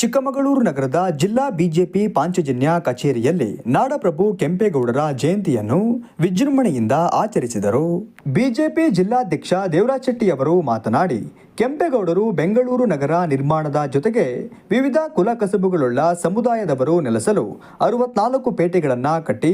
ಚಿಕ್ಕಮಗಳೂರು ನಗರದ ಜಿಲ್ಲಾ ಬಿಜೆಪಿ ಪಾಂಚಜನ್ಯ ಕಚೇರಿಯಲ್ಲಿ ನಾಡಪ್ರಭು ಕೆಂಪೇಗೌಡರ ಜಯಂತಿಯನ್ನು ವಿಜೃಂಭಣೆಯಿಂದ ಆಚರಿಸಿದರು. ಬಿಜೆಪಿ ಜಿಲ್ಲಾಧ್ಯಕ್ಷ ದೇವರಾಜ್ ಶೆಟ್ಟಿ ಅವರು ಮಾತನಾಡಿ, ಕೆಂಪೇಗೌಡರು ಬೆಂಗಳೂರು ನಗರ ನಿರ್ಮಾಣದ ಜೊತೆಗೆ ವಿವಿಧ ಕುಲ ಕಸಬುಗಳುಳ್ಳ ಸಮುದಾಯದವರು ನೆಲೆಸಲು ಅರವತ್ನಾಲ್ಕು ಪೇಟೆಗಳನ್ನು ಕಟ್ಟಿ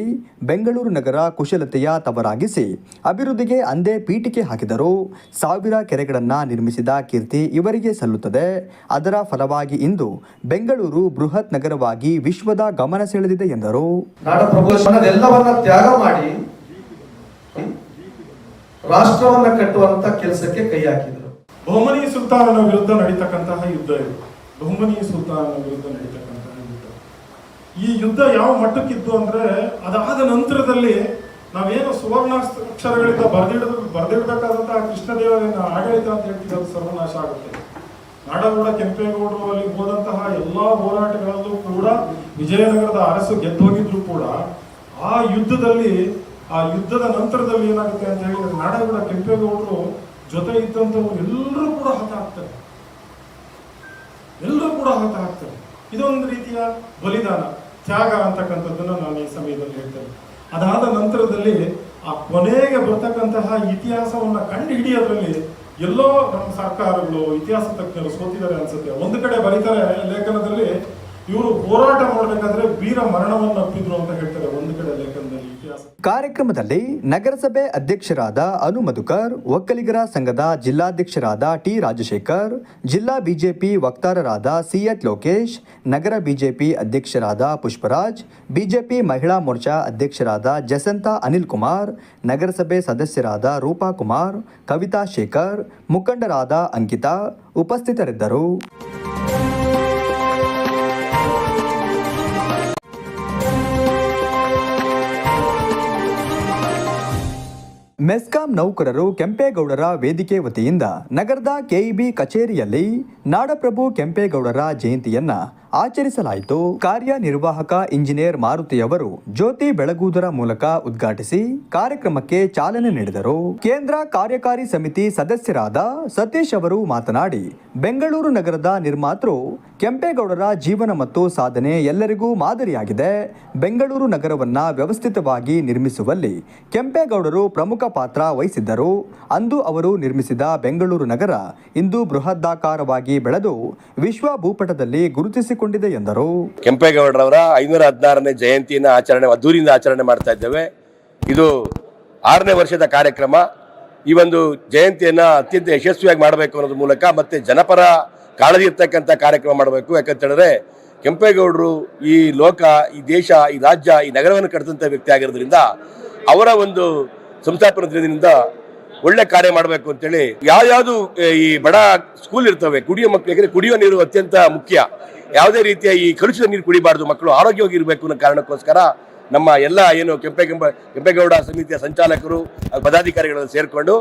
ಬೆಂಗಳೂರು ನಗರ ಕುಶಲತೆಯ ತವರಾಗಿಸಿ ಅಭಿವೃದ್ಧಿಗೆ ಅಂದೇ ಪೀಠಿಕೆ ಹಾಕಿದರು ಸಾವಿರ ಕೆರೆಗಳನ್ನು ನಿರ್ಮಿಸಿದ ಕೀರ್ತಿ ಇವರಿಗೆ ಸಲ್ಲುತ್ತದೆ. ಅದರ ಫಲವಾಗಿ ಇಂದು ಬೆಂಗಳೂರು ಬೃಹತ್ ನಗರವಾಗಿ ವಿಶ್ವದ ಗಮನ ಸೆಳೆದಿದೆ ಎಂದರು. ತ್ಯಾಗ ಮಾಡಿ ರಾಷ್ಟ್ರವನ್ನ ಕಟ್ಟುವಂತ ಕೆಲಸಕ್ಕೆ ಕೈ ಹಾಕಿದರು. ಬಹುಮನಿ ಸುಲ್ತಾನನ ವಿರುದ್ಧ ನಡೀತಕ್ಕಂತಹ ಯುದ್ಧ ಇದು. ಬಹುಮನಿ ಸುಲ್ತಾನನ ವಿರುದ್ಧ ನಡೀತಕ್ಕಂತಹ ಯುದ್ಧ. ಈ ಯುದ್ಧ ಯಾವ ಮಟ್ಟಕ್ಕಿತ್ತು ಅಂದ್ರೆ ಅದಾದ ನಂತರದಲ್ಲಿ ನಾವೇನು ಸುವರ್ಣ ಅಕ್ಷರಗಳಿಂದ ಬರೆದಿಡ ಬರೆದಿಡಬೇಕಾದಂತಹ ಕೃಷ್ಣದೇವನ ಆಡಳಿತ ಅಂತ ಹೇಳ್ತೀವಿ ಅದು ಸರ್ವನಾಶ ಆಗುತ್ತೆ. ನಾಡಗೌಡ ಕೆಂಪೇಗೌಡರು ಅಲ್ಲಿ ಹೋದಂತಹ ಎಲ್ಲಾ ಹೋರಾಟಗಳಲ್ಲೂ ಕೂಡ ವಿಜಯನಗರದ ಅರಸು ಗೆದ್ದೋಗಿದ್ರು ಕೂಡ, ಆ ಯುದ್ಧದಲ್ಲಿ, ಆ ಯುದ್ಧದ ನಂತರದಲ್ಲಿ ಏನಾಗುತ್ತೆ ಅಂತ ಹೇಳಿದ್ರೆ ನಾಡಗೌಡ ಕೆಂಪೇಗೌಡರು ಜೊತೆ ಇದ್ದಂಥವ್ರು ಎಲ್ಲರೂ ಕೂಡ ಹತ ಆಗ್ತಾರೆ ಎಲ್ಲರೂ ಕೂಡ ಹತ ಆಗ್ತಾರೆ ಇದೊಂದು ರೀತಿಯ ಬಲಿದಾನ, ತ್ಯಾಗ ಅಂತಕ್ಕಂಥದ್ದನ್ನ ನಾನು ಈ ಸಮಯದಲ್ಲಿ ಹೇಳ್ತೇನೆ. ಅದಾದ ನಂತರದಲ್ಲಿ ಆ ಕೊನೆಗೆ ಬರ್ತಕ್ಕಂತಹ ಇತಿಹಾಸವನ್ನ ಕಂಡು ಹಿಡಿಯೋದ್ರಲ್ಲಿ ಎಲ್ಲೋ ನಮ್ಮ ಸರ್ಕಾರಗಳು ಇತಿಹಾಸ ತಜ್ಞರು ಸೋತಿದ್ದಾರೆ ಅನ್ಸುತ್ತೆ. ಒಂದು ಕಡೆ ಬರೀತಾರೆ ಲೇಖನದಲ್ಲಿ ಇವರು ಹೋರಾಟ ಮಾಡಬೇಕಾದ್ರೆ ವೀರ ಮರಣವನ್ನು ಅಪ್ಪಿದ್ರು ಅಂತ ಹೇಳ್ತಾರೆ ಒಂದು ಕಡೆ ಲೇಖನದಲ್ಲಿ ಇತಿಹಾಸ. ಕಾರ್ಯಕ್ರಮದಲ್ಲಿ ನಗರಸಭೆ ಅಧ್ಯಕ್ಷರಾದ ಅನು ಮಧುಕರ್ ಒಕ್ಕಲಿಗರ ಸಂಘದ ಜಿಲ್ಲಾಧ್ಯಕ್ಷರಾದ ಟಿ ರಾಜಶೇಖರ್, ಜಿಲ್ಲಾ ಬಿಜೆಪಿ ವಕ್ತಾರರಾದ ಸಿಎಚ್ ಲೋಕೇಶ್, ನಗರ ಬಿಜೆಪಿ ಅಧ್ಯಕ್ಷರಾದ ಪುಷ್ಪರಾಜ್, ಬಿಜೆಪಿ ಮಹಿಳಾ ಮೋರ್ಚಾ ಅಧ್ಯಕ್ಷರಾದ ಜಸಂತಾ ಅನಿಲ್ ಕುಮಾರ್, ನಗರಸಭೆ ಸದಸ್ಯರಾದ ರೂಪಾ ಕುಮಾರ್, ಕವಿತಾ ಶೇಖರ್, ಮುಖಂಡರಾದ ಅಂಕಿತಾ ಉಪಸ್ಥಿತರಿದ್ದರು. ಮೆಸ್ಕಾಂ ನೌಕರರು ಕೆಂಪೇಗೌಡರ ವೇದಿಕೆ ವತಿಯಿಂದ ನಗರದ ಕೆಇಬಿ ಕಚೇರಿಯಲ್ಲಿ ನಾಡಪ್ರಭು ಕೆಂಪೇಗೌಡರ ಜಯಂತಿಯನ್ನ ಆಚರಿಸಲಾಯಿತು. ಕಾರ್ಯನಿರ್ವಾಹಕ ಇಂಜಿನಿಯರ್ ಮಾರುತಿಯವರು ಜ್ಯೋತಿ ಬೆಳಗುವುದರ ಮೂಲಕ ಉದ್ಘಾಟಿಸಿ ಕಾರ್ಯಕ್ರಮಕ್ಕೆ ಚಾಲನೆ ನೀಡಿದರು. ಕೇಂದ್ರ ಕಾರ್ಯಕಾರಿ ಸಮಿತಿ ಸದಸ್ಯರಾದ ಸತೀಶ್ ಅವರು ಮಾತನಾಡಿ, ಬೆಂಗಳೂರು ನಗರದ ನಿರ್ಮಾತೃ ಕೆಂಪೇಗೌಡರ ಜೀವನ ಮತ್ತು ಸಾಧನೆ ಎಲ್ಲರಿಗೂ ಮಾದರಿಯಾಗಿದೆ. ಬೆಂಗಳೂರು ನಗರವನ್ನ ವ್ಯವಸ್ಥಿತವಾಗಿ ನಿರ್ಮಿಸುವಲ್ಲಿ ಕೆಂಪೇಗೌಡರು ಪ್ರಮುಖ ಪಾತ್ರ ವಹಿಸಿದ್ದರು. ಅಂದು ಅವರು ನಿರ್ಮಿಸಿದ ಬೆಂಗಳೂರು ನಗರ ಇಂದು ಬೃಹದಾಕಾರವಾಗಿ ಬೆಳೆದು ವಿಶ್ವ ಭೂಪಟದಲ್ಲಿ ಗುರುತಿಸಿಕೊಂಡಿದೆ ಎಂದರು. ಕೆಂಪೇಗೌಡರವರ ಐನೂರ ಹದಿನಾರನೇ ಜಯಂತಿಯನ್ನು ಆಚರಣೆ, ಅದ್ದೂರಿಯಿಂದ ಆಚರಣೆ ಮಾಡ್ತಾ ಇದ್ದೇವೆ. ಇದು ಆರನೇ ವರ್ಷದ ಕಾರ್ಯಕ್ರಮ. ಈ ಒಂದು ಜಯಂತಿಯನ್ನು ಅತ್ಯಂತ ಯಶಸ್ವಿಯಾಗಿ ಮಾಡಬೇಕು ಅನ್ನೋದ್ರ ಮೂಲಕ ಮತ್ತೆ ಜನಪರ ಕಾಳಜಿ ಇರ್ತಕ್ಕಂಥ ಕಾರ್ಯಕ್ರಮ ಮಾಡಬೇಕು. ಯಾಕಂತೇಳಿದ್ರೆ ಕೆಂಪೇಗೌಡರು ಈ ಲೋಕ, ಈ ದೇಶ, ಈ ರಾಜ್ಯ, ಈ ನಗರವನ್ನು ಕಟ್ಟಿದಂಥ ವ್ಯಕ್ತಿ ಆಗಿರೋದ್ರಿಂದ ಅವರ ಒಂದು ಸಂಸ್ಥಾಪನಾ ದಿನದಿಂದ ಒಳ್ಳೆ ಕಾರ್ಯ ಮಾಡಬೇಕು ಅಂತೇಳಿ ಯಾವ್ಯಾವುದು ಈ ಬಡ ಸ್ಕೂಲ್ ಇರ್ತವೆ, ಕುಡಿಯೋ ಮಕ್ಕಳಿಗೆ ಕುಡಿಯೋ ನೀರು ಅತ್ಯಂತ ಮುಖ್ಯ. ಯಾವುದೇ ರೀತಿಯ ಈ ಕಲುಷಿತ ನೀರು ಕುಡಿಬಾರ್ದು, ಮಕ್ಕಳು ಆರೋಗ್ಯವಾಗಿ ಇರಬೇಕು ಅನ್ನೋ ಕಾರಣಕ್ಕೋಸ್ಕರ ನಮ್ಮ ಎಲ್ಲ ಏನು ಕೆಂಪೇಗೌಡ ಕೆಂಪ ಕೆಂಪೇಗೌಡ ಸಮಿತಿಯ ಸಂಚಾಲಕರು, ಪದಾಧಿಕಾರಿಗಳನ್ನು ಸೇರಿಕೊಂಡು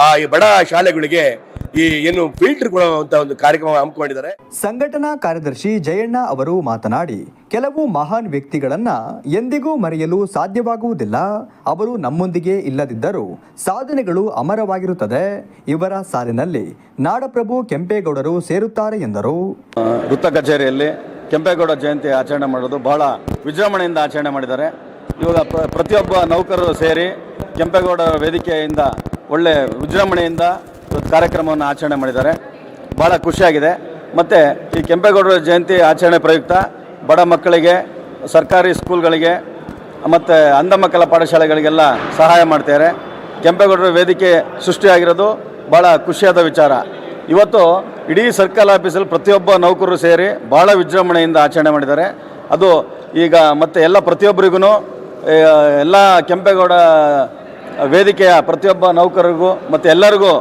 ಆ ಈ ಬಡ ಶಾಲೆಗಳಿಗೆ ಈ ಏನು ಫಿಲ್ಟರ್ ಕೊಡುವಂತ ಒಂದು ಕಾರ್ಯಕ್ರಮ ಹಮ್ಮಿಕೊಂಡಿದ್ದಾರೆ. ಸಂಘಟನಾ ಕಾರ್ಯದರ್ಶಿ ಜಯಣ್ಣ ಅವರು ಮಾತನಾಡಿ ಕೆಲವು ಮಹಾನ್ ವ್ಯಕ್ತಿಗಳನ್ನ ಎಂದಿಗೂ ಮರೆಯಲು ಸಾಧ್ಯವಾಗುವುದಿಲ್ಲ. ಅವರು ನಮ್ಮೊಂದಿಗೆ ಇಲ್ಲದಿದ್ದರೂ ಸಾಧನೆಗಳು ಅಮರವಾಗಿರುತ್ತದೆ. ಇವರ ಸಾಲಿನಲ್ಲಿ ನಾಡಪ್ರಭು ಕೆಂಪೇಗೌಡರು ಸೇರುತ್ತಾರೆ ಎಂದರು. ವೃತ್ತ ಕಚೇರಿಯಲ್ಲಿ ಕೆಂಪೇಗೌಡ ಜಯಂತಿ ಆಚರಣೆ ಮಾಡೋದು ಬಹಳ ವಿಜೃಂಭಣೆಯಿಂದ ಆಚರಣೆ ಮಾಡಿದ್ದಾರೆ. ಇವಾಗ ಪ್ರ- ಪ್ರತಿಯೊಬ್ಬ ನೌಕರರು ಸೇರಿ ಕೆಂಪೇಗೌಡ ವೇದಿಕೆಯಿಂದ ಒಳ್ಳೆ ವಿಜೃಂಭಣೆಯಿಂದ ಕಾರ್ಯಕ್ರಮವನ್ನು ಆಚರಣೆ ಮಾಡಿದ್ದಾರೆ. ಭಾಳ ಖುಷಿಯಾಗಿದೆ. ಮತ್ತು ಈ ಕೆಂಪೇಗೌಡರ ಜಯಂತಿ ಆಚರಣೆ ಪ್ರಯುಕ್ತ ಬಡ ಮಕ್ಕಳಿಗೆ, ಸರ್ಕಾರಿ ಸ್ಕೂಲ್ಗಳಿಗೆ, ಮತ್ತು ಅಂಧ ಮಕ್ಕಳ ಪಾಠಶಾಲೆಗಳಿಗೆಲ್ಲ ಸಹಾಯ ಮಾಡ್ತಾರೆ ಕೆಂಪೇಗೌಡರ ವೇದಿಕೆ ಸೃಷ್ಟಿಯಾಗಿರೋದು ಭಾಳ ಖುಷಿಯಾದ ವಿಚಾರ. ಇವತ್ತು ಇಡೀ ಸರ್ಕಲ್ ಆಫೀಸಲ್ಲಿ ಪ್ರತಿಯೊಬ್ಬ ನೌಕರರು ಸೇರಿ ಭಾಳ ವಿಜೃಂಭಣೆಯಿಂದ ಆಚರಣೆ ಮಾಡಿದ್ದಾರೆ. ಅದು ಈಗ ಮತ್ತೆ ಎಲ್ಲ ಪ್ರತಿಯೊಬ್ಬರಿಗೂ ಎಲ್ಲ ಕೆಂಪೇಗೌಡ ವೇದಿಕೆಯ ಪ್ರತಿಯೊಬ್ಬ ನೌಕರರಿಗೂ ಮತ್ತು ಎಲ್ಲರಿಗೂ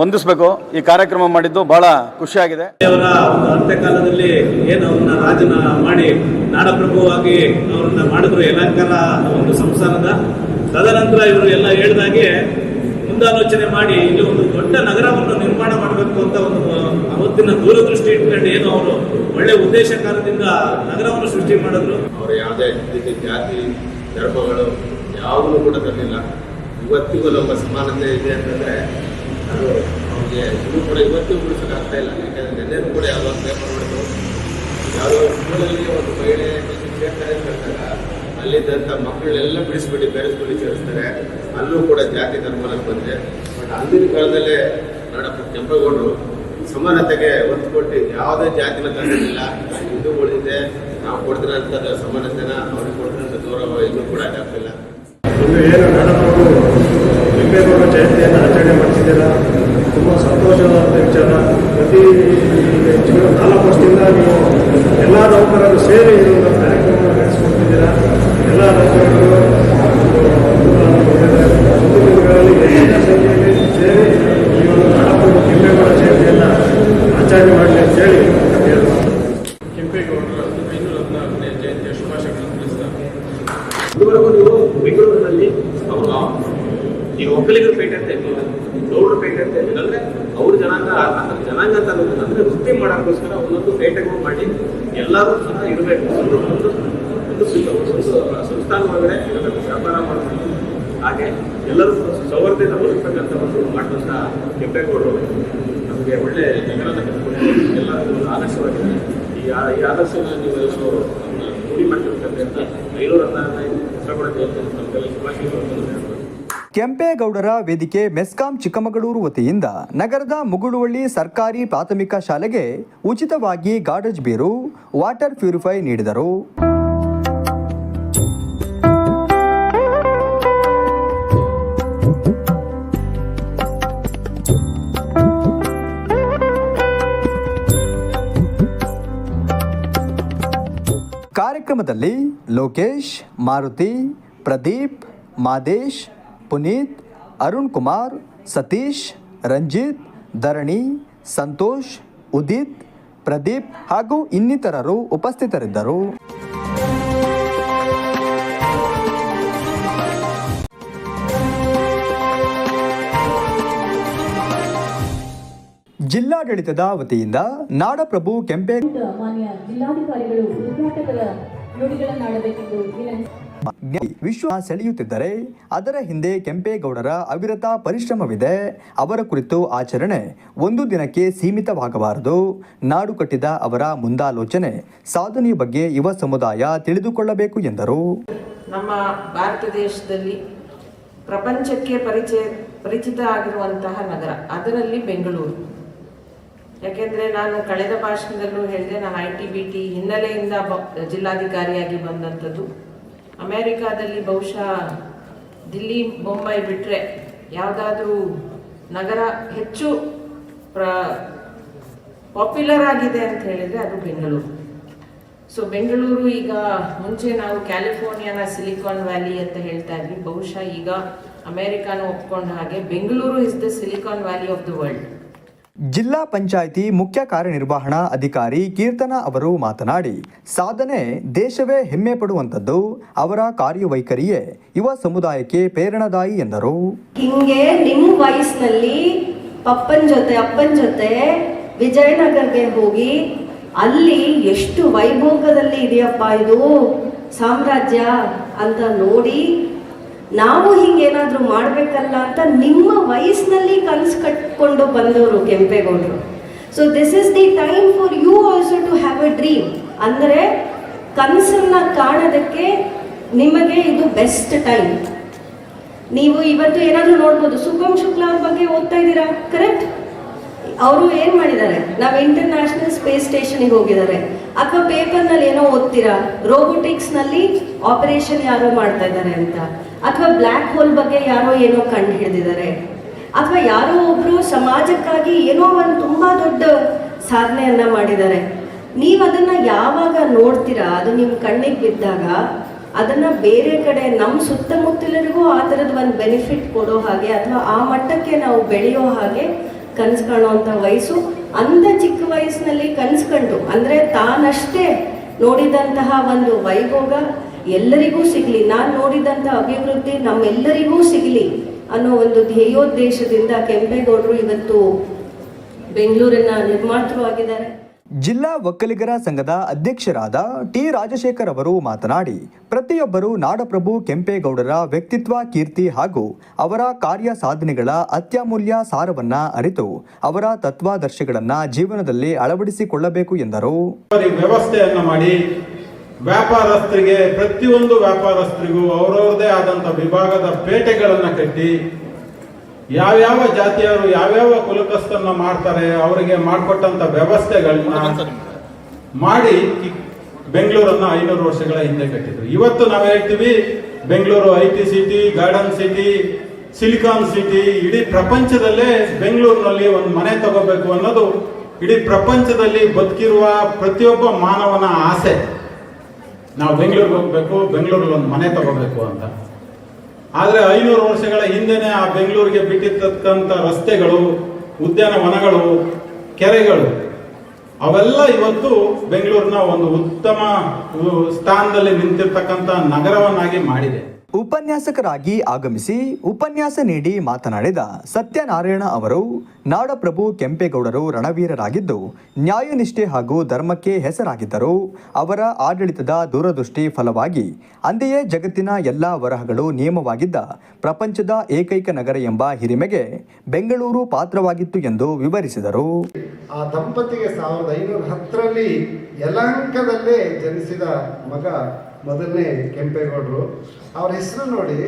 ವಂದಿಸಬೇಕು. ಈ ಕಾರ್ಯಕ್ರಮ ಮಾಡಿದ್ದು ಬಹಳ ಖುಷಿಯಾಗಿದೆ. ಅವರ ಒಂದು ಅಂತ್ಯಕಾಲದಲ್ಲಿ ಏನು ಅವ್ರನ್ನ ರಾಜನ ಮಾಡಿ ನಾಡಪ್ರಭುವಾಗಿ ಅವ್ರನ್ನ ಮಾಡಿದ್ರು ಯಲಹಂಕರ ಒಂದು ಸಂಸಾರದ. ತದನಂತರ ಇವರು ಎಲ್ಲ ಹೇಳಿದಾಗೆ ಮುಂದಾಲೋಚನೆ ಮಾಡಿ ಇಲ್ಲಿ ಒಂದು ದೊಡ್ಡ ನಗರವನ್ನು ನಿರ್ಮಾಣ ಮಾಡಬೇಕು ಅಂತ ಒಂದು ಅವತ್ತಿನ ದೂರದೃಷ್ಟಿ ಇಟ್ಕೊಂಡು ಏನು ಅವರು ಒಳ್ಳೆ ಉದ್ದೇಶ ಕಾರಣದಿಂದ ನಗರವನ್ನು ಸೃಷ್ಟಿ ಮಾಡಿದ್ರು. ಅವರು ಯಾವುದೇ ರೀತಿ ಜಾತಿ ಧರ್ಮಗಳು ಯಾವುದನ್ನು ಕೂಡ ತರಲಿಲ್ಲ ಇವತ್ತಿಗೂ ನಮ್ಮ ಸಮಾನತೆ ಇದೆ ಅಂತಂದ್ರೆ ಅದು ಅವ್ರಿಗೆ ಇದು ಕೂಡ ಇವತ್ತಿಗೂ ಉಳಿಸೋಕ್ಕಾಗ್ತಾ ಇಲ್ಲ. ಯಾಕಂದ್ರೆ ನೆನ್ನೆನೂ ಕೂಡ ಯಾವುದೋ ಒಂದು ಪೇಪರ್ ಹೊಡೆದು ಯಾವುದೋ ಸ್ಕೂಲಲ್ಲಿ ಒಂದು ಮಹಿಳೆ ಸೇರ್ತಾರೆ ಅಂತ ಹೇಳಿದಾಗ ಅಲ್ಲಿದ್ದಂಥ ಮಕ್ಕಳನ್ನೆಲ್ಲ ಬಿಡಿಸ್ಬಿಟ್ಟು ಬೇರೆ ಸೇರಿಸ್ತಾರೆ. ಅಲ್ಲೂ ಕೂಡ ಜಾತಿ ಧರ್ಮಕ್ಕೆ ಬಂದರೆ ಬಟ್ ಅಂದಿನ ಕಾಲದಲ್ಲೇ ನಾಡಪ್ಪ, ಕೆಂಪೇಗೌಡರು ಸಮಾನತೆಗೆ ಒತ್ತು ಕೊಟ್ಟು ಯಾವುದೇ ಜಾತಿನ ತಂದಿರಲಿಲ್ಲ ಇದು ನಾವು ನಾವು ಅಂತ ಸಮಾನತೆನ ಅವ್ರಿಗೆ ಕೊಡ್ತಿರೋ ಗೌರವ ಇನ್ನೂ ಕೂಡ ಆಗ್ತಿಲ್ಲ ಒಂದು ಏನು ನಾಡಪ್ರಭು ಲಿಂಗೇಗೌಡ ಜಯಂತಿಯನ್ನು ಆಚರಣೆ ಮಾಡ್ತಿದ್ದೀರಾ? ತುಂಬ ಸಂತೋಷವಾದ ವಿಚಾರ. ಪ್ರತಿ ನಾಲ್ಕು ವರ್ಷದಿಂದ ನೀವು ಎಲ್ಲ ನೌಕರರು ಸೇರಿ ಈ ಒಂದು ಕಾರ್ಯಕ್ರಮವನ್ನು ನಡೆಸಿಕೊಡ್ತಿದ್ದೀರಾ ಎಲ್ಲ ನೌಕರರು ಒಂದು ದಿನಗಳಲ್ಲಿ ಹೆಚ್ಚಿನ ಸಂಖ್ಯೆಯಲ್ಲಿ ಸೇರಿ ಈ ಒಂದು ನಾಡಪ್ರಭು ಕೆಂಪೇಗೌಡ ಜಯಂತಿಯನ್ನು ಆಚರಣೆ ಮಾಡಲಿ ಅಂತೇಳಿ ಹೇಳ್ಬೋದು ಕೆಂಪೇಗೌಡರ ಐನೂರ ಹದಿನಾಲ್ಕನೇ ಜಯಂತಿಯ ಶುಭಾಶಯಗಳನ್ನು ತಿಳಿಸಿದ್ದಾರೆ ಇದುವರೆಗೂ ನೀವು ಬೆಂಗಳೂರಿನಲ್ಲಿ ಅವರು ಈಗ ಒಕ್ಕಲಿಗರ ಪೇಟೆ ಅಂತ ಇರ್ಲಿಲ್ಲ ಗೌಡರ ಪೇಟೆ ಅಂತ ಇರ್ಲಿಲ್ಲ ಅಂದ್ರೆ ಅವ್ರ ಜನಾಂಗ ಅಂದ್ರೆ ಜನಾಂಗ ಅಂತ ಅನ್ನೋದನ್ನ ಅಂದ್ರೆ ವೃತ್ತಿ ಮಾಡೋಕ್ಕೋಸ್ಕರ ಒಂದೊಂದು ಪೇಟೆಗಳು ಮಾಡಿ ಎಲ್ಲರೂ ಸಹ ಇರಬೇಕು ಒಂದು ಒಂದು ಒಂದು ಸಿ- ಒಂದು ಸಂಸ್ಥಾನ ಒಳಗಡೆ ಇರಬೇಕು ವ್ಯಾಪಾರ ಮಾಡಬೇಕು ಹಾಗೆ ಎಲ್ಲರೂ ಸೌಹಾರ್ದಿಂದ ಬದುಕ್ತಕ್ಕಂಥ ಒಂದು ಮಾಡುವಂಥ ಕೆಂಪೇಗೌಡರು ನಮಗೆ ಒಳ್ಳೆ ನಗರದ ಎಲ್ಲರಿಗೂ ಒಂದು ಆದರ್ಶವಾಗಿದೆ ಈ ಈ ಆದರ್ಶನ ನೀವು ಎಲ್ಲರೂ ರೂಢಿ ಮಾಡ್ತಿರ್ತಕ್ಕಂಥ ಅಂತ ನಮಗೆಲ್ಲ ಶುಭಾಶಯಗಳನ್ನು ಕೆಂಪೇಗೌಡರ ವೇದಿಕೆ ಮೆಸ್ಕಾಂ ಚಿಕ್ಕಮಗಳೂರು ವತಿಯಿಂದ ನಗರದ ಮುಗುಳುವಳ್ಳಿ ಸರ್ಕಾರಿ ಪ್ರಾಥಮಿಕ ಶಾಲೆಗೆ ಉಚಿತವಾಗಿ ಗಾರ್ಡೇಜ್ ಬೀರು, ವಾಟರ್ ಪ್ಯೂರಿಫೈ ನೀಡಿದರು. ಕಾರ್ಯಕ್ರಮದಲ್ಲಿ ಲೋಕೇಶ್, ಮಾರುತಿ, ಪ್ರದೀಪ್, ಮಾದೇಶ್, ಪುನೀತ್, ಅರುಣ್ ಕುಮಾರ್, ಸತೀಶ್, ರಂಜಿತ್, ಧರಣಿ, ಸಂತೋಷ್, ಉದಿತ್, ಪ್ರದೀಪ್ ಹಾಗೂ ಇನ್ನಿತರರು ಉಪಸ್ಥಿತರಿದ್ದರು. ಜಿಲ್ಲಾಡಳಿತದ ವತಿಯಿಂದ ನಾಡಪ್ರಭು ಕೆಂಪೇ ಮಾನ್ಯ ಜಿಲ್ಲಾಧಿಕಾರಿಗಳು ಉದ್ಘಾಟಕರ ನುಡಿಗಳನ್ನಾಡಬೇಕೆಂದು ವಿನಂತಿ ವಿಶ್ವ ಸೆಳೆಯುತ್ತಿದ್ದರೆ ಅದರ ಹಿಂದೆ ಕೆಂಪೇಗೌಡರ ಅವಿರತ ಪರಿಶ್ರಮವಿದೆ. ಅವರ ಕುರಿತು ಆಚರಣೆ ಒಂದು ದಿನಕ್ಕೆ ಸೀಮಿತವಾಗಬಾರದು. ನಾಡು ಕಟ್ಟಿದ ಅವರ ಮುಂದಾಲೋಚನೆ ಸಾಧನೆಯ ಬಗ್ಗೆ ಯುವ ಸಮುದಾಯ ತಿಳಿದುಕೊಳ್ಳಬೇಕು ಎಂದರು. ನಮ್ಮ ಭಾರತ ದೇಶದಲ್ಲಿ ಪ್ರಪಂಚಕ್ಕೆ ಪರಿಚಯ ಪರಿಚಿತ ಆಗಿರುವಂತಹ ನಗರ ಅದರಲ್ಲಿ ಬೆಂಗಳೂರು. ಯಾಕೆಂದರೆ ನಾನು ಕಳೆದ ಭಾಷಣದಲ್ಲೂ ಹೇಳಿದೆ, ನಾನು ಐ ಟಿ ಬಿ ಟಿ ಹಿನ್ನೆಲೆಯಿಂದ ಜಿಲ್ಲಾಧಿಕಾರಿಯಾಗಿ ಬಂದಂಥದ್ದು. ಅಮೇರಿಕಾದಲ್ಲಿ ಬಹುಶಃ ದಿಲ್ಲಿ, ಮುಂಬೈ ಬಿಟ್ಟರೆ ಯಾವುದಾದ್ರೂ ನಗರ ಹೆಚ್ಚು ಪ್ರ ಪಾಪ್ಯುಲರ್ ಆಗಿದೆ ಅಂತ ಹೇಳಿದರೆ ಅದು ಬೆಂಗಳೂರು. ಸೊ, ಬೆಂಗಳೂರು ಈಗ ಮುಂಚೆ ನಾವು ಕ್ಯಾಲಿಫೋರ್ನಿಯಾನ ಸಿಲಿಕಾನ್ ವ್ಯಾಲಿ ಅಂತ ಹೇಳ್ತಾ ಇದ್ವಿ. ಬಹುಶಃ ಈಗ ಅಮೆರಿಕಾನ ಒಪ್ಕೊಂಡ ಹಾಗೆ Bengaluru is the Silicon Valley of the world ಜಿಲ್ಲಾ ಪಂಚಾಯಿತಿ ಮುಖ್ಯ ಕಾರ್ಯನಿರ್ವಹಣಾ ಅಧಿಕಾರಿ ಕೀರ್ತನ ಅವರು ಮಾತನಾಡಿ, ಸಾಧನೆ ದೇಶವೇ ಹೆಮ್ಮೆ ಪಡುವಂಥದ್ದು, ಅವರ ಕಾರ್ಯವೈಖರಿಯೇ ಯುವ ಸಮುದಾಯಕ್ಕೆ ಪ್ರೇರಣಾದಾಯಿ ಎಂದರು. ಹಿಂಗೆ ನಿಮ್ಮ ವಯಸ್ಸಿನಲ್ಲಿ ಪಪ್ಪನ ಜೊತೆ, ಅಪ್ಪನ ಜೊತೆ ವಿಜಯನಗರ್ಗೆ ಹೋಗಿ ಅಲ್ಲಿ ಎಷ್ಟು ವೈಭೋಗದಲ್ಲಿ ಇದೆಯಪ್ಪ ಇದು ಸಾಮ್ರಾಜ್ಯ ಅಂತ ನೋಡಿ ನಾವು ಹಿಂಗೇನಾದ್ರೂ ಮಾಡಬೇಕಲ್ಲ ಅಂತ ನಿಮ್ಮ ವಯಸ್ಸಿನಲ್ಲಿ ಕನಸು ಕಟ್ಕೊಂಡು ಬಂದವರು ಕೆಂಪೇಗೌಡರು. So this is the time for you also to have a dream ಅಂದರೆ ಕನಸನ್ನು ಕಾಣೋದಕ್ಕೆ ನಿಮಗೆ ಇದು ಬೆಸ್ಟ್ ಟೈಮ್ ನೀವು ಇವತ್ತು ಏನಾದರೂ ನೋಡ್ಬೋದು. ಸುಗಮ್ ಶುಕ್ಲಾ ಅವ್ರ ಬಗ್ಗೆ ಓದ್ತಾ ಇದ್ದೀರಾ? ಕರೆಕ್ಟ್ ಅವರು ಏನು ಮಾಡಿದ್ದಾರೆ? ನಾವು ಇಂಟರ್ನ್ಯಾಷನಲ್ ಸ್ಪೇಸ್ ಸ್ಟೇಷನಿಗೆ ಹೋಗಿದ್ದಾರೆ. ಅಥವಾ ಪೇಪರ್ನಲ್ಲಿ ಏನೋ ಓದ್ತೀರಾ? ರೋಬೋಟಿಕ್ಸ್ನಲ್ಲಿ ಆಪರೇಷನ್ ಯಾರೋ ಮಾಡ್ತಾ ಇದ್ದಾರೆ ಅಂತ. ಅಥವಾ ಬ್ಲ್ಯಾಕ್ ಹೋಲ್ ಬಗ್ಗೆ ಯಾರೋ ಏನೋ ಕಂಡು ಹಿಡಿದಿದ್ದಾರೆ. ಅಥವಾ ಯಾರೋ ಒಬ್ರು ಸಮಾಜಕ್ಕಾಗಿ ಏನೋ ಒಂದು ತುಂಬ ದೊಡ್ಡ ಸಾಧನೆಯನ್ನ ಮಾಡಿದ್ದಾರೆ. ನೀವು ಅದನ್ನ ಯಾವಾಗ ನೋಡ್ತೀರಾ? ಅದು ನಿಮ್ಮ ಕಣ್ಣಿಗೆ ಬಿದ್ದಾಗ ಅದನ್ನ ಬೇರೆ ಕಡೆ ನಮ್ಮ ಸುತ್ತಮುತ್ತಲರಿಗೂ ಆ ಥರದ ಒಂದು ಬೆನಿಫಿಟ್ ಕೊಡೋ ಹಾಗೆ ಅಥವಾ ಆ ಮಟ್ಟಕ್ಕೆ ನಾವು ಬೆಳೆಯೋ ಹಾಗೆ ಕನಸು ಕಾಣುವಂಥ ವಯಸ್ಸು, ಅಂದ ಚಿಕ್ಕ ವಯಸ್ಸಿನಲ್ಲಿ ಕನಸು ಕಂಡು ಅಂದರೆ ತಾನಷ್ಟೇ ನೋಡಿದಂತಹ ಒಂದು ವೈಭೋಗ ಎಲ್ಲರಿಗೂ ಸಿಗಲಿ. ನಾನು ನೋಡಿದಂಥ ಅಭಿವೃದ್ಧಿ ನಮ್ಮೆಲ್ಲರಿಗೂ ಸಿಗಲಿ ಅನ್ನೋ ಒಂದು ಧ್ಯೇಯೋದ್ದೇಶದಿಂದ ಕೆಂಪೇಗೌಡರು ಇವತ್ತು ಬೆಂಗಳೂರಿನ ನಿರ್ಮಾತೃ ಆಗಿದ್ದಾರೆ ಜಿಲ್ಲಾ ಒಕ್ಕಲಿಗರ ಸಂಘದ ಅಧ್ಯಕ್ಷರಾದ ಟಿ ರಾಜಶೇಖರ್ ಅವರು ಮಾತನಾಡಿ, ಪ್ರತಿಯೊಬ್ಬರು ನಾಡಪ್ರಭು ಕೆಂಪೇಗೌಡರ ವ್ಯಕ್ತಿತ್ವ, ಕೀರ್ತಿ ಹಾಗೂ ಅವರ ಕಾರ್ಯ ಸಾಧನೆಗಳ ಅತ್ಯಮೂಲ್ಯ ಸಾರವನ್ನ ಅರಿತು ಅವರ ತತ್ವಾದರ್ಶಗಳನ್ನ ಜೀವನದಲ್ಲಿ ಅಳವಡಿಸಿಕೊಳ್ಳಬೇಕು ಎಂದರು. ವ್ಯವಸ್ಥೆಯನ್ನು ಮಾಡಿ ವ್ಯಾಪಾರಸ್ಥರಿಗೆ, ಪ್ರತಿಯೊಂದು ವ್ಯಾಪಾರಸ್ಥರಿಗೂ ಅವರವರದೇ ಆದಂತಹ ವಿಭಾಗದ ಪೇಟೆಗಳನ್ನು ಕಟ್ಟಿ ಯಾವ್ಯಾವ ಜಾತಿಯವರು ಯಾವ್ಯಾವ ಕುಲಕಸ್ತನ್ನ ಮಾಡ್ತಾರೆ ಅವರಿಗೆ ಮಾಡಿಕೊಟ್ಟಂತ ವ್ಯವಸ್ಥೆಗಳನ್ನ ಮಾಡಿ ಬೆಂಗಳೂರನ್ನ ಐನೂರು ವರ್ಷಗಳ ಹಿಂದೆ ಕಟ್ಟಿದ್ರು. ಇವತ್ತು ನಾವು ಹೇಳ್ತೀವಿ Bengaluru I T city garden city silicon city ಇಡೀ ಪ್ರಪಂಚದಲ್ಲೇ ಬೆಂಗಳೂರಿನಲ್ಲಿ ಒಂದು ಮನೆ ತಗೋಬೇಕು ಅನ್ನೋದು ಇಡೀ ಪ್ರಪಂಚದಲ್ಲಿ ಬದುಕಿರುವ ಪ್ರತಿಯೊಬ್ಬ ಮಾನವನ ಆಸೆ. ನಾವು ಬೆಂಗಳೂರಿಗೆ ಹೋಗ್ಬೇಕು ಬೆಂಗಳೂರಲ್ಲಿ ಒಂದು ಮನೆ ತಗೋಬೇಕು ಅಂತ. ಆದರೆ ಐನೂರು ವರ್ಷಗಳ ಹಿಂದೆನೆ ಆ ಬೆಂಗಳೂರಿಗೆ ಬಿಟ್ಟಿರ್ತಕ್ಕಂಥ ರಸ್ತೆಗಳು ಉದ್ಯಾನವನಗಳು ಕೆರೆಗಳು, ಅವೆಲ್ಲ ಇವತ್ತು ಬೆಂಗಳೂರಿನ ಒಂದು ಉತ್ತಮ ಸ್ಥಾನದಲ್ಲಿ ನಿಂತಿರ್ತಕ್ಕಂಥ ನಗರವನ್ನಾಗಿ ಮಾಡಿದೆ. ಉಪನ್ಯಾಸಕರಾಗಿ ಆಗಮಿಸಿ ಉಪನ್ಯಾಸ ನೀಡಿ ಮಾತನಾಡಿದ ಸತ್ಯನಾರಾಯಣ ಅವರು, ನಾಡಪ್ರಭು ಕೆಂಪೇಗೌಡರು ರಣವೀರರಾಗಿದ್ದು, ನ್ಯಾಯನಿಷ್ಠೆ ಹಾಗೂ ಧರ್ಮಕ್ಕೆ ಹೆಸರಾಗಿದ್ದರು. ಅವರ ಆಡಳಿತದ ದೂರದೃಷ್ಟಿ ಫಲವಾಗಿ ಅಂದೆಯೇ ಜಗತ್ತಿನ ಎಲ್ಲ ವರಹಗಳು ನಿಯಮವಾಗಿದ್ದ ಪ್ರಪಂಚದ ಏಕೈಕ ನಗರ ಎಂಬ ಹಿರಿಮೆಗೆ ಬೆಂಗಳೂರು ಪಾತ್ರವಾಗಿತ್ತು ಎಂದು ವಿವರಿಸಿದರು. ಆ ದಂಪತಿಗೆ ಸಾವಿರದ ಐನೂರ ಹತ್ತರಲ್ಲಿ ಜನಿಸಿದ ಮಗ ಮೊದಲನೇ ಕೆಂಪೇಗೌಡರು. ಅವ್ರ ಹೆಸರು ನೋಡಿ,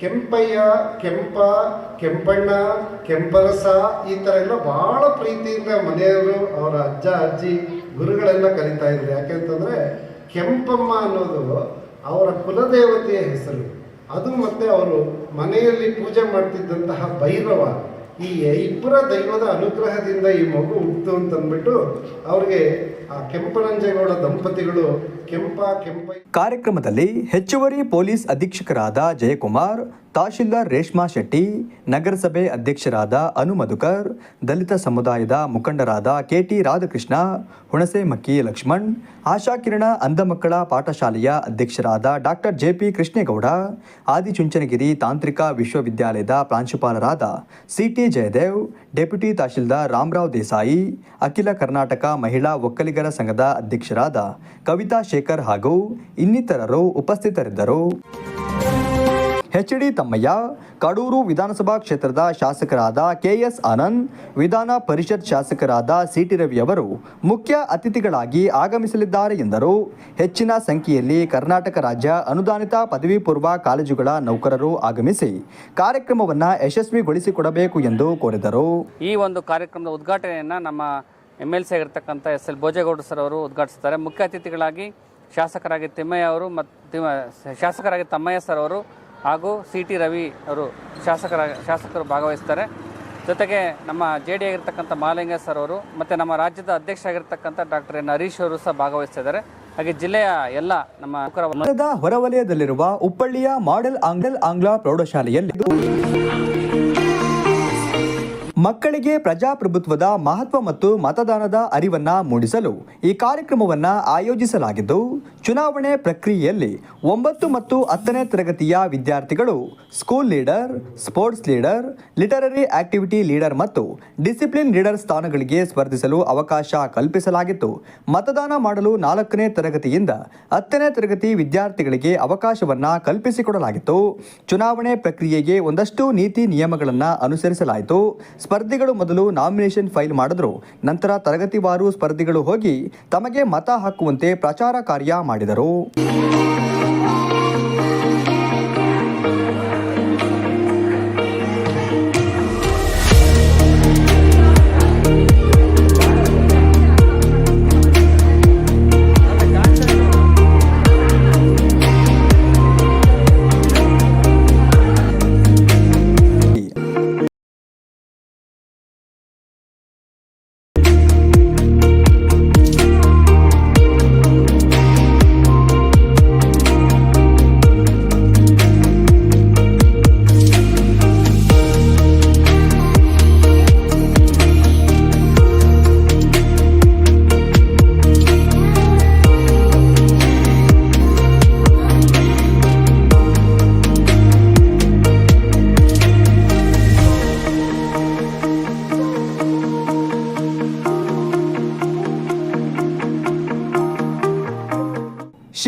ಕೆಂಪಯ್ಯ, ಕೆಂಪ, ಕೆಂಪಣ್ಣ, ಕೆಂಪರಸ, ಈ ಥರ ಎಲ್ಲ ಭಾಳ ಪ್ರೀತಿಯಿಂದ ಮನೆಯವರು ಅವರ ಅಜ್ಜ, ಅಜ್ಜಿ ಗುರುಗಳೆಲ್ಲ ಕರೀತಾ ಇದ್ರು. ಯಾಕೆಂತಂದರೆ ಕೆಂಪಮ್ಮ ಅನ್ನೋದು ಅವರ ಕುಲದೇವತೆಯ ಹೆಸರು. ಅದು ಮತ್ತೆ ಅವರು ಮನೆಯಲ್ಲಿ ಪೂಜೆ ಮಾಡ್ತಿದ್ದಂತಹ ಭೈರವ. ಈ ಇಬ್ಬರ ದೈವದ ಅನುಗ್ರಹದಿಂದ ಈ ಮಗು ಹುಟ್ಟಿತು ಅಂತಂದ್ಬಿಟ್ಟು ಅವ್ರಿಗೆ ಕೆಂಪನಂಜೇಗೌಡ ದಂಪತಿಗಳು ಕೆಂಪ ಕೆಂಪ ಕಾರ್ಯಕ್ರಮದಲ್ಲಿ ಹೆಚ್ಚುವರಿ ಪೊಲೀಸ್ ಅಧೀಕ್ಷಕರಾದ ಜಯಕುಮಾರ್ ತಹಶೀಲ್ದಾರ್ ರೇಷ್ಮಾ ಶೆಟ್ಟಿ, ನಗರಸಭೆ ಅಧ್ಯಕ್ಷರಾದ ಅನುಮಧುಕರ್ ದಲಿತ ಸಮುದಾಯದ ಮುಖಂಡರಾದ ಕೆಟಿ ರಾಧಾಕೃಷ್ಣ, ಹುಣಸೆ ಮಕ್ಕಿ ಲಕ್ಷ್ಮಣ್ ಆಶಾಕಿರಣ ಅಂಧ ಮಕ್ಕಳ ಪಾಠಶಾಲೆಯ ಅಧ್ಯಕ್ಷರಾದ ಡಾಕ್ಟರ್ ಜೆಪಿ ಕೃಷ್ಣೇಗೌಡ ಆದಿಚುಂಚನಗಿರಿ ತಾಂತ್ರಿಕ ವಿಶ್ವವಿದ್ಯಾಲಯದ ಪ್ರಾಂಶುಪಾಲರಾದ C T Jayadev, deputy tahsildar Ramarao Desai, ಅಖಿಲ ಕರ್ನಾಟಕ ಮಹಿಳಾ ಒಕ್ಕಲಿಗರ ಸಂಘದ ಅಧ್ಯಕ್ಷರಾದ ಕವಿತಾ ಶೇಖರ್ ಹಾಗೂ ಇನ್ನಿತರರು ಉಪಸ್ಥಿತರಿದ್ದರು. ಎಚ್ ಡಿ ತಮ್ಮಯ್ಯ, ಕಡೂರು ವಿಧಾನಸಭಾ ಕ್ಷೇತ್ರದ ಶಾಸಕರಾದ ಕೆಎಸ್ ಆನಂದ್, ವಿಧಾನ ಪರಿಷತ್ ಶಾಸಕರಾದ ಸಿಟಿ ರವಿ ಅವರು ಮುಖ್ಯ ಅತಿಥಿಗಳಾಗಿ ಆಗಮಿಸಲಿದ್ದಾರೆ ಎಂದರು. ಹೆಚ್ಚಿನ ಸಂಖ್ಯೆಯಲ್ಲಿ ಕರ್ನಾಟಕ ರಾಜ್ಯ ಅನುದಾನಿತ ಪದವಿ ಪೂರ್ವ ಕಾಲೇಜುಗಳ ನೌಕರರು ಆಗಮಿಸಿ ಕಾರ್ಯಕ್ರಮವನ್ನು ಯಶಸ್ವಿಗೊಳಿಸಿಕೊಡಬೇಕು ಎಂದು ಕೋರಿದರು. ಈ ಒಂದು ಕಾರ್ಯಕ್ರಮದ ಉದ್ಘಾಟನೆಯನ್ನು ನಮ್ಮ ಎಂ ಎಲ್ ಸಿ ಆಗಿರ್ತಕ್ಕಂಥ ಎಸ್ ಎಲ್ ಭೋಜೇಗೌಡ ಸರ್ ಅವರು ಉದ್ಘಾಟಿಸ್ತಾರೆ ಮುಖ್ಯ ಅತಿಥಿಗಳಾಗಿ ಶಾಸಕರಾಗಿ ತಿಮ್ಮಯ್ಯ ಅವರು ಮತ್ತು ಶಾಸಕರಾಗಿ ತಮ್ಮಯ್ಯ ಸರ್ ಅವರು ಹಾಗೂ ಸಿ ಟಿ ರವಿ ಅವರು ಶಾಸಕರ ಶಾಸಕರು ಭಾಗವಹಿಸ್ತಾರೆ. ಜೊತೆಗೆ ನಮ್ಮ ಜೆ ಡಿ ಆಗಿರ್ತಕ್ಕಂಥ ಮಾಲಿಂಗ ಸರ್ ಅವರು ಮತ್ತು ನಮ್ಮ ರಾಜ್ಯದ ಅಧ್ಯಕ್ಷ ಆಗಿರ್ತಕ್ಕಂಥ ಡಾಕ್ಟರ್ ಎನ್ ಹರೀಶ್ ಅವರು ಸಹ ಭಾಗವಹಿಸ್ತಿದ್ದಾರೆ. ಹಾಗೆ ಜಿಲ್ಲೆಯ ಎಲ್ಲ ನಮ್ಮ ಹೊರವಲಯದಲ್ಲಿರುವ ಉಪ್ಪಳ್ಳಿಯ ಮಾಡೆಲ್ ಆಂಗ್ಲ ಆಂಗ್ಲ ಪ್ರೌಢಶಾಲೆಯಲ್ಲಿ ಮಕ್ಕಳಿಗೆ ಪ್ರಜಾಪ್ರಭುತ್ವದ ಮಹತ್ವ ಮತ್ತು ಮತದಾನದ ಅರಿವನ್ನ ಮೂಡಿಸಲು ಈ ಕಾರ್ಯಕ್ರಮವನ್ನ ಆಯೋಜಿಸಲಾಗಿದ್ದು ಚುನಾವಣೆ ಪ್ರಕ್ರಿಯೆಯಲ್ಲಿ ಒಂಬತ್ತು ಮತ್ತು ಹತ್ತನೇ ತರಗತಿಯ ವಿದ್ಯಾರ್ಥಿಗಳು school leader sports leader literary activity leader ಮತ್ತು ಡಿಸಿಪ್ಲಿನ್ ಲೀಡರ್ ಸ್ಥಾನಗಳಿಗೆ ಸ್ಪರ್ಧಿಸಲು ಅವಕಾಶ ಕಲ್ಪಿಸಲಾಗಿತ್ತು. ಮತದಾನ ಮಾಡಲು ನಾಲ್ಕನೇ ತರಗತಿಯಿಂದ ಹತ್ತನೇ ತರಗತಿ ವಿದ್ಯಾರ್ಥಿಗಳಿಗೆ ಅವಕಾಶವನ್ನು ಕಲ್ಪಿಸಿಕೊಡಲಾಗಿತ್ತು. ಚುನಾವಣೆ ಪ್ರಕ್ರಿಯೆಗೆ ಒಂದಷ್ಟು ನೀತಿ ನಿಯಮಗಳನ್ನು ಅನುಸರಿಸಲಾಯಿತು. ಸ್ಪರ್ಧಿಗಳು ಮೊದಲು ನಾಮಿನೇಷನ್ ಫೈಲ್ ಮಾಡಿದ್ರು. ನಂತರ ತರಗತಿವಾರು ಸ್ಪರ್ಧಿಗಳು ಹೋಗಿ ತಮಗೆ ಮತ ಹಾಕುವಂತೆ ಪ್ರಚಾರ ಕಾರ್ಯ ಮಾಡಿದರು. ಮಾಡಿದರು.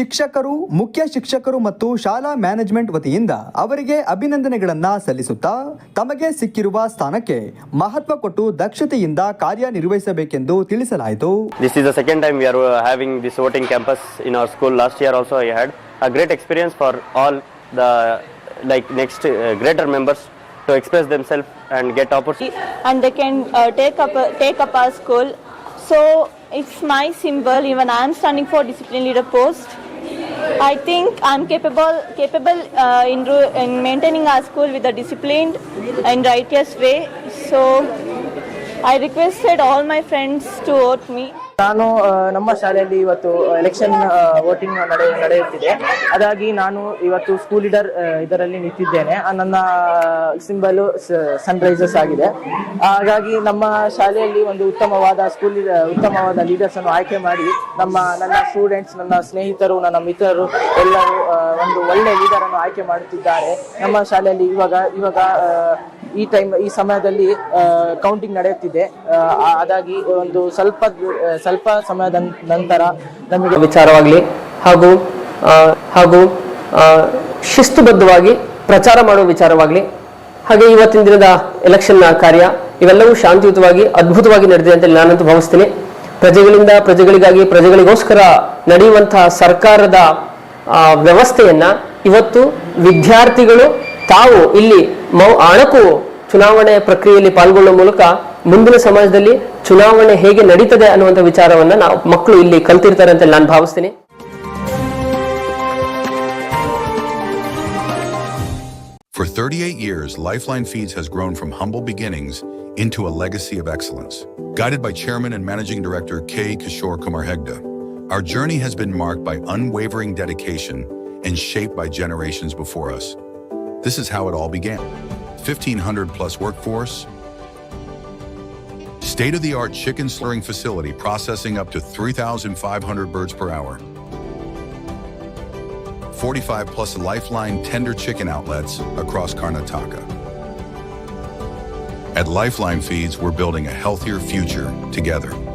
ಶಿಕ್ಷಕರು ಮುಖ್ಯ ಶಿಕ್ಷಕರು ಮತ್ತು ಶಾಲಾ ಮ್ಯಾನೇಜ್ಮೆಂಟ್ ವತಿಯಿಂದ ಅವರಿಗೆ ಅಭಿನಂದನೆಗಳನ್ನ ಸಲ್ಲಿಸುತ್ತಾ ತಮಗೆ ಸಿಕ್ಕಿರುವ ಸ್ಥಾನಕ್ಕೆ ಮಹತ್ವ ಕೊಟ್ಟು ದಕ್ಷತೆಯಿಂದ ಕಾರ್ಯನಿರ್ವಹಿಸಬೇಕೆಂದು ತಿಳಿಸಲಾಯಿತು This is the second time we are having having this voting campus in our school. Last year also I had a great experience for all the like next members greater members to express themselves and get opportunity. and they can uh, take up take up our school. So it's my symbol. Even I am standing for discipline leader post. I think I'm capable capable uh, in in maintaining our school with a disciplined and righteous way. So I requested all my friends to vote me. ನಾನು ನಮ್ಮ ಶಾಲೆಯಲ್ಲಿ ಇವತ್ತು election voting ನಡೆ, ನಡೆಯುತ್ತಿದೆ. ಅದಾಗಿ ನಾನು ಇವತ್ತು school leader ಇದರಲ್ಲಿ ನಿಂತಿದ್ದೇನೆ. ನನ್ನ ಸಿಂಬಲ್ ಸನ್ರೈಸರ್ಸ್ ಆಗಿದೆ. ಹಾಗಾಗಿ ನಮ್ಮ ಶಾಲೆಯಲ್ಲಿ ಒಂದು ಉತ್ತಮವಾದ ಸ್ಕೂಲ್ ಉತ್ತಮವಾದ ಲೀಡರ್ಸ್ ಅನ್ನು ಆಯ್ಕೆ ಮಾಡಿ ನಮ್ಮ, ನನ್ನ ಸ್ಟೂಡೆಂಟ್ಸ್ ನನ್ನ ಸ್ನೇಹಿತರು, ನನ್ನ ಮಿತ್ರರು ಎಲ್ಲರೂ ಒಂದು ಒಳ್ಳೆ ಲೀಡರ್ ಅನ್ನು ಆಯ್ಕೆ ಮಾಡುತ್ತಿದ್ದಾರೆ. ನಮ್ಮ ಶಾಲೆಯಲ್ಲಿ ಇವಾಗ ಇವಾಗ ಈ ಟೈಮ್ ಈ ಸಮಯದಲ್ಲಿ ಕೌಂಟಿಂಗ್ ನಡೆಯುತ್ತಿದೆ. ಅದಾಗಿ ಒಂದು ಸ್ವಲ್ಪ ಸ್ವಲ್ಪ ಸಮಯದ ನಂತರ ನಮಗೆ ವಿಚಾರವಾಗಲಿ ಹಾಗೂ ಹಾಗೂ ಶಿಸ್ತುಬದ್ಧವಾಗಿ ಪ್ರಚಾರ ಮಾಡುವ ವಿಚಾರವಾಗಲಿ ಹಾಗೆ ಇವತ್ತಿನ ದಿನದ ಎಲೆಕ್ಷನ್ ಕಾರ್ಯ ಇವೆಲ್ಲವೂ ಶಾಂತಿಯುತವಾಗಿ, ಅದ್ಭುತವಾಗಿ ನಡೆದಿದೆ ಅಂತ ನಾನಂತೂ ಭಾವಿಸ್ತೀನಿ. ಪ್ರಜೆಗಳಿಂದ ಪ್ರಜೆಗಳಿಗಾಗಿ, ಪ್ರಜೆಗಳಿಗೋಸ್ಕರ ನಡೆಯುವಂತಹ ಸರ್ಕಾರದ ವ್ಯವಸ್ಥೆಯನ್ನ ಇವತ್ತು ವಿದ್ಯಾರ್ಥಿಗಳು ತಾವು ಇಲ್ಲಿ ಅಣಕು ಚುನಾವಣೆ ಪ್ರಕ್ರಿಯೆಯಲ್ಲಿ ಪಾಲ್ಗೊಳ್ಳುವ ಮೂಲಕ ಮುಂದಿನ ಸಮಾಜದಲ್ಲಿ ಚುನಾವಣೆ ಹೇಗೆ ನಡೀತದೆ ಅನ್ನುವಂಥ ವಿಚಾರವನ್ನ ನಾವು ಮಕ್ಕಳು ಇಲ್ಲಿ ಕಲ್ತಿರ್ತಾರೆ ಅಂತ ನಾನು ಭಾವಿಸ್ತೀನಿ For 38 years, Lifeline Feeds has grown from humble beginnings into a legacy of excellence. Guided by Chairman and Managing Director K. Kishore Kumar Hegde, our journey has been marked by unwavering dedication and shaped by generations before us. This is how it all began 1,500 plus workforce, state of the art chicken slurring facility processing up to 3,500 birds per hour. 45 plus Lifeline tender chicken outlets across Karnataka. At Lifeline Feeds, we're building a healthier future together.